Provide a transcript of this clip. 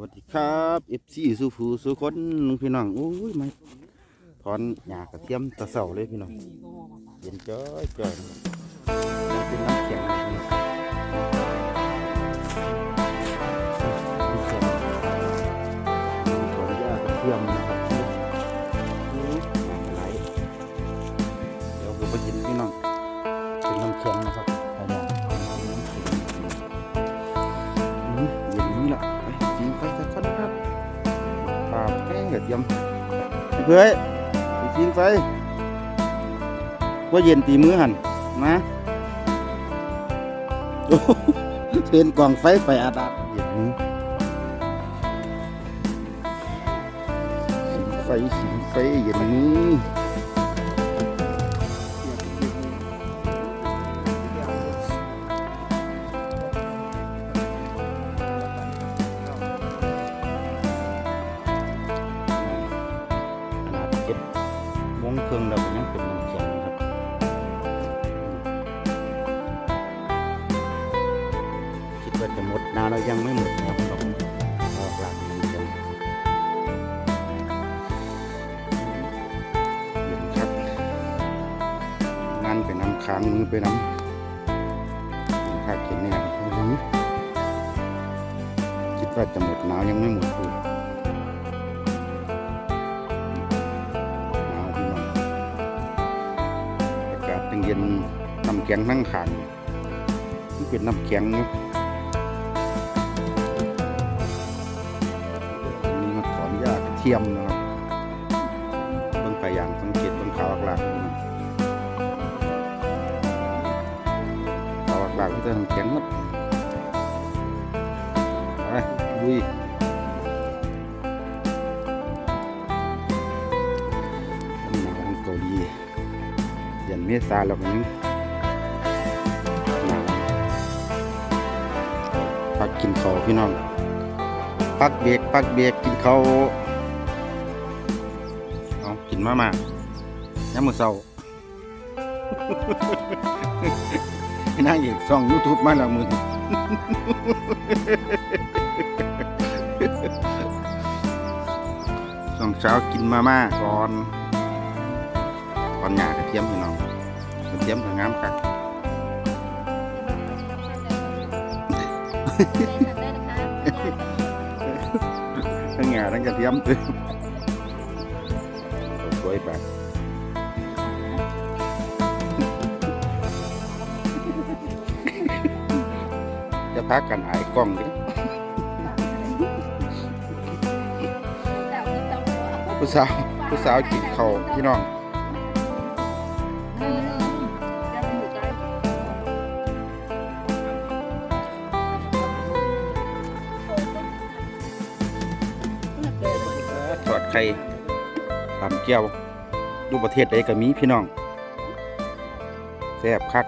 วัสดีครับเอฟซีสุฟูสุคนพี่น้องโอ้ยไม่ถอนหญ้ากระเทียมตะเสาเลยพี่น้องเย็นจ้อยจ้อยเป็นน้ำแข็ง กงกระเทียมเพื่อยไปจีนไฟว่าเย็นตีมือหันมาโอ้โหเชิญกองไฟไฟอาดาดอย่างนี้ไฟสีไฟอย่างนี้ เครื่องเราก็นยังเป็นน้ำแข็งนะครับคิดว่าจะหมดนานเรายังไม่หมดนะครับเราออกหลักน้ำแข็งย็นครับงานไปน้ำค้างมือไปน้ำข้ากินเนี่ยอื้อคิดว่าจะหมดหนาวยังไม่หมดเล เย็นน้ำแข็งทั้งขางนี่เป็นน้ำแข็งอันนี้มาถอนหญ้ากเทียมนะครับเบิ่งไปอย่างสังเกตเบิ่งขาวอักหลากพี่น้องขาวหลากก็จะน้ำแข็งหมดไปลุย ยันเมษาแล้วก็ยังหนาวพักกินข้าวพี่น้องพักเบรกพักเบรกกินข้าวเอากินมามาย้ำมือเศร้าพี่นางเอกซ่องยูทูบมาล้วมือนี้ช่วงเช้ากินมาม่าก่อนก่อนหยากระเทียมพี่น้อง กระเทียมก็งามคักทั้งหยาทั้งกระเทียมตึสวยแบบจะพักกันอายกล้องดิผู้สาวผู้สาวกินข้าวพี่น้อง ไข่ตำแก้วดูประเทศใดก็มีพี่น้องแซ่บคัก